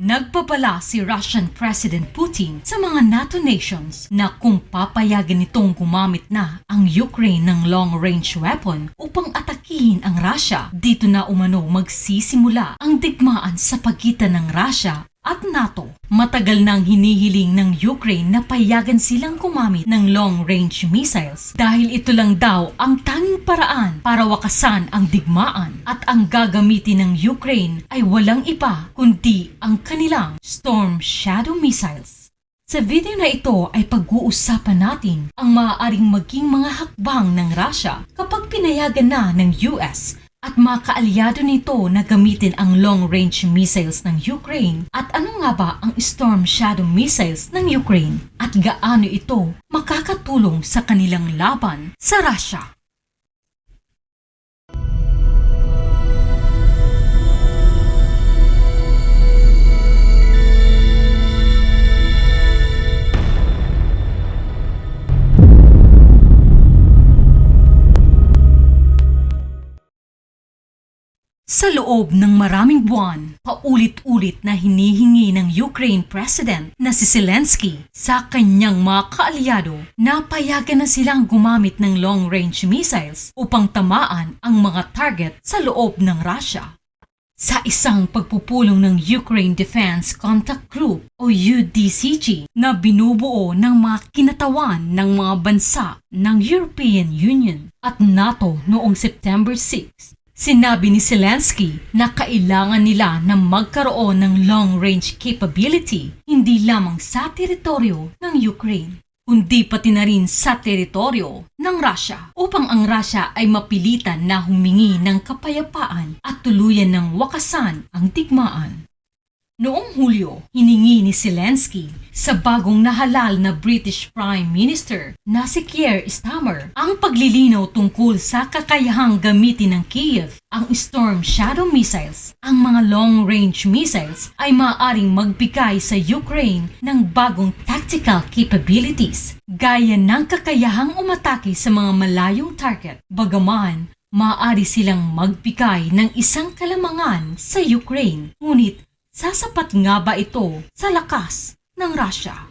Nagpapala si Russian President Putin sa mga NATO nations na kung papayagan nitong gumamit na ang Ukraine ng long-range weapon upang atakihin ang Russia, dito na umano magsisimula ang digmaan sa pagitan ng Russia at NATO. Matagal nang hinihiling ng Ukraine na payagan silang gumamit ng long-range missiles dahil ito lang daw ang tanging paraan para wakasan ang digmaan at ang gagamitin ng Ukraine ay walang iba kundi ang kanilang Storm Shadow missiles. Sa video na ito ay pag-uusapan natin ang maaaring maging mga hakbang ng Russia kapag pinayagan na ng US at mga kaalyado nito na gamitin ang long-range missiles ng Ukraine at ano nga ba ang Storm Shadow missiles ng Ukraine at gaano ito makakatulong sa kanilang laban sa Russia. Sa loob ng maraming buwan, paulit-ulit na hinihingi ng Ukraine President na si Zelensky sa kanyang mga kaalyado na payagan na silang gumamit ng long-range missiles upang tamaan ang mga target sa loob ng Russia. Sa isang pagpupulong ng Ukraine Defense Contact Group o UDCG na binubuo ng mga kinatawan ng mga bansa ng European Union at NATO noong September 6, Sinabi ni Zelensky na kailangan nila na magkaroon ng long-range capability hindi lamang sa teritoryo ng Ukraine, kundi pati na rin sa teritoryo ng Russia upang ang Russia ay mapilitan na humingi ng kapayapaan at tuluyan ng wakasan ang digmaan. Noong Hulyo, hiningi ni Zelensky sa bagong nahalal na British Prime Minister na si Keir Starmer ang paglilinaw tungkol sa kakayahang gamitin ng Kiev ang Storm Shadow missiles. Ang mga long-range missiles ay maaaring magbigay sa Ukraine ng bagong tactical capabilities gaya ng kakayahang umatake sa mga malayong target. Bagaman, maaari silang magbigay ng isang kalamangan sa Ukraine, ngunit Sasapat nga ba ito sa lakas ng Russia?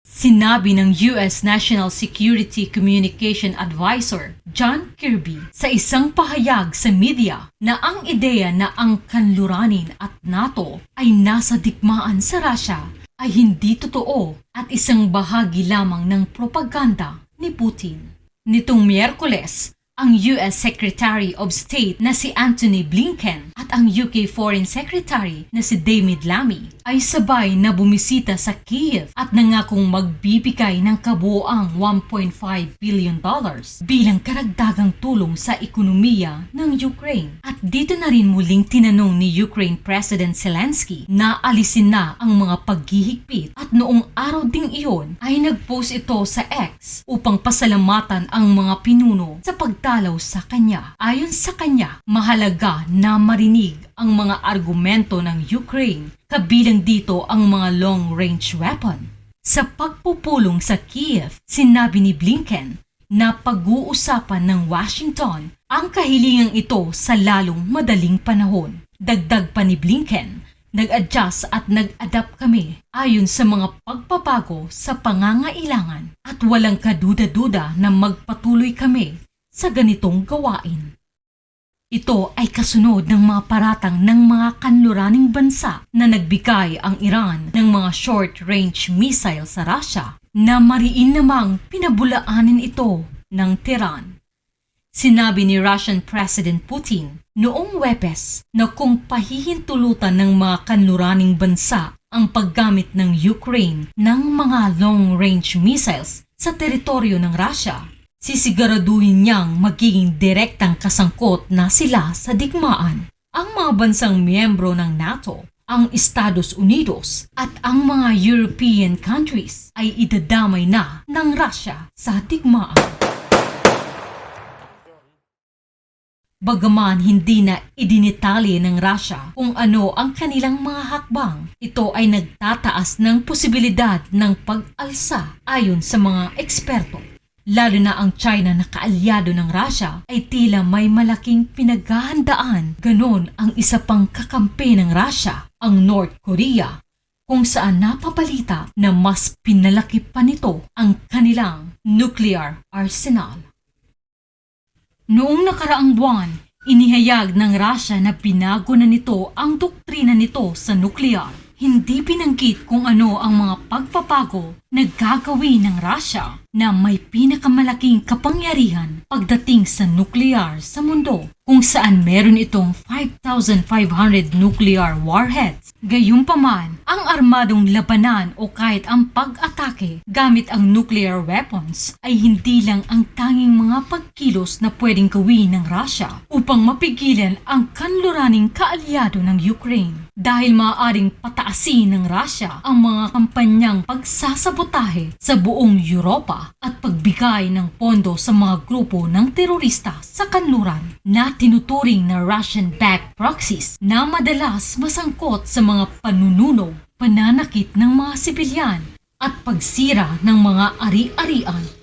Sinabi ng US National Security Communication Advisor John Kirby sa isang pahayag sa media na ang ideya na ang kanluranin at NATO ay nasa dikmaan sa Russia ay hindi totoo at isang bahagi lamang ng propaganda ni Putin. Nitong Miyerkules, ang US Secretary of State na si Anthony Blinken at ang UK Foreign Secretary na si David Lammy ay sabay na bumisita sa Kiev at nangakong magbibigay ng kabuoang 1.5 billion dollars bilang karagdagang tulong sa ekonomiya ng Ukraine. At dito na rin muling tinanong ni Ukraine President Zelensky na alisin na ang mga paghihigpit at noong araw ding iyon ay nagpost ito sa X upang pasalamatan ang mga pinuno sa pagdalaw sa kanya. Ayon sa kanya, mahalaga na marinig ang mga argumento ng Ukraine kabilang dito ang mga long-range weapon. Sa pagpupulong sa Kiev, sinabi ni Blinken na pag-uusapan ng Washington ang kahilingang ito sa lalong madaling panahon. Dagdag pa ni Blinken, nag-adjust at nag-adapt kami ayon sa mga pagbabago sa pangangailangan at walang kaduda-duda na magpatuloy kami sa ganitong gawain. Ito ay kasunod ng mga paratang ng mga kanluraning bansa na nagbigay ang Iran ng mga short-range missile sa Russia na mariin namang pinabulaanin ito ng Tehran. Sinabi ni Russian President Putin noong Webes na kung pahihintulutan ng mga kanluraning bansa ang paggamit ng Ukraine ng mga long-range missiles sa teritoryo ng Russia, sisiguraduhin niyang magiging direktang kasangkot na sila sa digmaan. Ang mga bansang miyembro ng NATO, ang Estados Unidos at ang mga European countries ay idadamay na ng Russia sa digmaan. Bagaman hindi na idinitalye ng Russia kung ano ang kanilang mga hakbang, ito ay nagtataas ng posibilidad ng pag-alsa ayon sa mga eksperto. Lalo na ang China na kaalyado ng Russia ay tila may malaking pinaghahandaan. Ganon ang isa pang kakampi ng Russia, ang North Korea kung saan napabalita na mas pinalaki pa nito ang kanilang nuclear arsenal. Noong nakaraang buwan, inihayag ng Russia na pinago na nito ang doktrina nito sa nuclear. Hindi binanggit kung ano ang mga pagpapago na gagawin ng Russia na may pinakamalaking kapangyarihan pagdating sa nuclear sa mundo kung saan meron itong 5,500 nuclear warheads. Gayunpaman, ang armadong labanan o kahit ang pag-atake gamit ang nuclear weapons ay hindi lang ang tanging mga pagkilos na pwedeng gawin ng Russia upang mapigilan ang kanluraning kaalyado ng Ukraine dahil maaaring pataasin ng Russia ang mga kampanyang pagsasabotahe sa buong Europa at pagbigay ng pondo sa mga grupo ng terorista sa kanluran na tinuturing na Russian-backed proxies na madalas masangkot sa mga panununog, pananakit ng mga sibilyan at pagsira ng mga ari-arian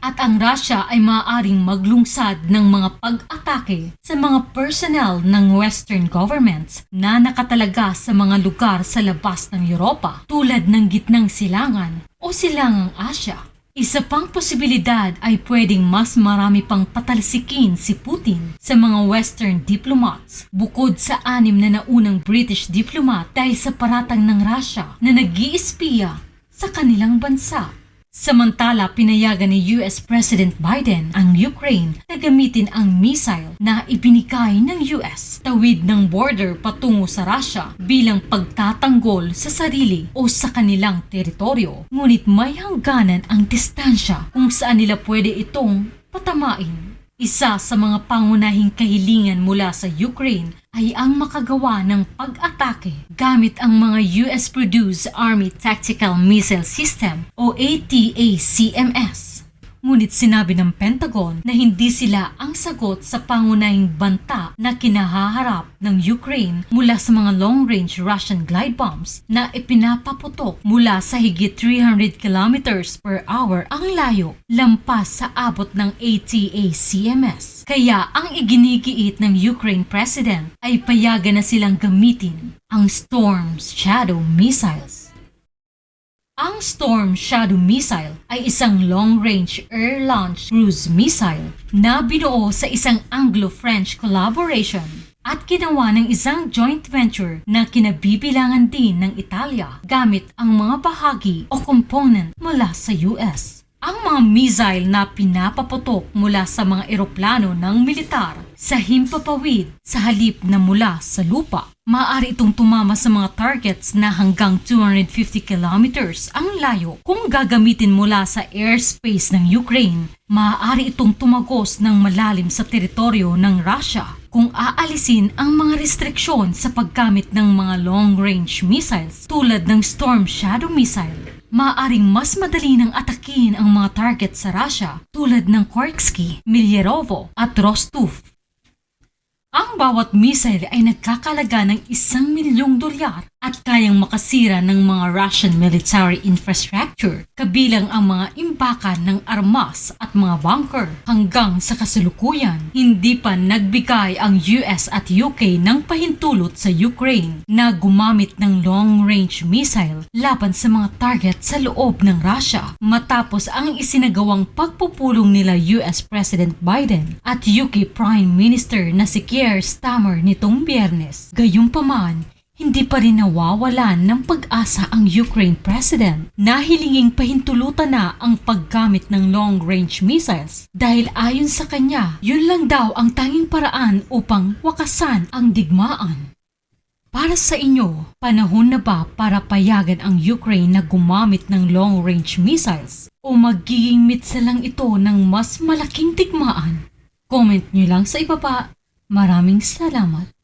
at ang Russia ay maaaring maglungsad ng mga pag-atake sa mga personnel ng Western governments na nakatalaga sa mga lugar sa labas ng Europa tulad ng gitnang silangan o silangang Asya. Isa pang posibilidad ay pwedeng mas marami pang patalsikin si Putin sa mga Western diplomats bukod sa anim na naunang British diplomat dahil sa paratang ng Russia na nag sa kanilang bansa. Samantala, pinayagan ni US President Biden ang Ukraine na gamitin ang missile na ibinigay ng US tawid ng border patungo sa Russia bilang pagtatanggol sa sarili o sa kanilang teritoryo. Ngunit may hangganan ang distansya kung saan nila pwede itong patamain. Isa sa mga pangunahing kahilingan mula sa Ukraine ay ang makagawa ng pag-atake gamit ang mga US-produced Army Tactical Missile System o ATACMS. Ngunit sinabi ng Pentagon na hindi sila ang sagot sa pangunahing banta na kinahaharap ng Ukraine mula sa mga long-range Russian glide bombs na ipinapaputok mula sa higit 300 kilometers per hour ang layo lampas sa abot ng ATACMS. Kaya ang iginigiit ng Ukraine President ay payagan na silang gamitin ang Storm's Shadow missiles. Ang Storm Shadow Missile ay isang long-range air-launched cruise missile na binuo sa isang Anglo-French collaboration at ginawa ng isang joint venture na kinabibilangan din ng Italia gamit ang mga bahagi o component mula sa US. Ang mga missile na pinapaputok mula sa mga eroplano ng militar sa himpapawid sa halip na mula sa lupa. Maaari itong tumama sa mga targets na hanggang 250 kilometers ang layo. Kung gagamitin mula sa airspace ng Ukraine, maaari itong tumagos ng malalim sa teritoryo ng Russia kung aalisin ang mga restriksyon sa paggamit ng mga long-range missiles tulad ng Storm Shadow missile. Maaring mas madali nang atakin ang mga target sa Russia tulad ng Korksky, Milyerovo at Rostov. Ang bawat missile ay nagkakalaga ng isang milyong dolyar at kayang makasira ng mga Russian military infrastructure kabilang ang mga imbakan ng armas at mga bunker. Hanggang sa kasalukuyan, hindi pa nagbigay ang US at UK ng pahintulot sa Ukraine na gumamit ng long-range missile laban sa mga target sa loob ng Russia matapos ang isinagawang pagpupulong nila US President Biden at UK Prime Minister na si Keir Starmer nitong biyernes. Gayunpaman, hindi pa rin nawawalan ng pag-asa ang Ukraine President na hilinging pahintulutan na ang paggamit ng long-range missiles dahil ayon sa kanya, yun lang daw ang tanging paraan upang wakasan ang digmaan. Para sa inyo, panahon na ba para payagan ang Ukraine na gumamit ng long-range missiles? O magiging mitsa lang ito ng mas malaking digmaan? Comment nyo lang sa ibaba. Maraming salamat.